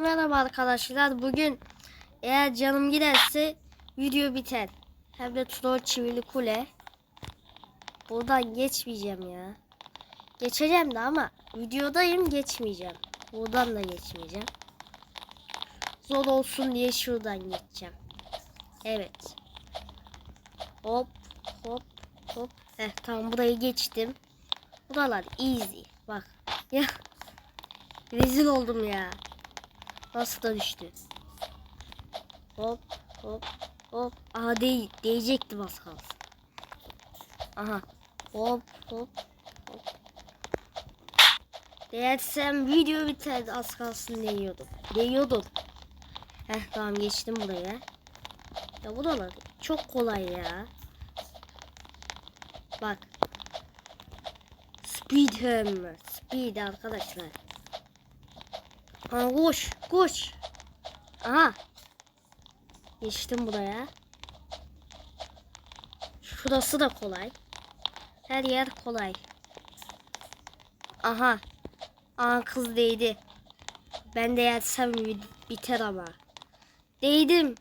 Merhaba arkadaşlar. Bugün eğer canım giderse video biter. Hem de troll çivili kule. Buradan geçmeyeceğim ya. Geçeceğim de ama videodayım geçmeyeceğim. Buradan da geçmeyeceğim. Zor olsun diye şuradan geçeceğim. Evet. Hop hop hop. Heh tamam burayı geçtim. Buralar easy. Bak. Ya. Rezil oldum ya. Nasıl düştü? Hop hop hop. Aha değ değecektim az kalsın. Aha. Hop hop hop. Değersem video biterdi az kalsın değiyordum. Değiyordum. Heh tamam geçtim buraya. Ya bu da çok kolay ya. Bak. Speed hammer. Speed arkadaşlar. Aa, koş koş. Aha. Geçtim buraya. Şurası da kolay. Her yer kolay. Aha. Aa kız değdi. Ben de yersem biter ama. Değdim.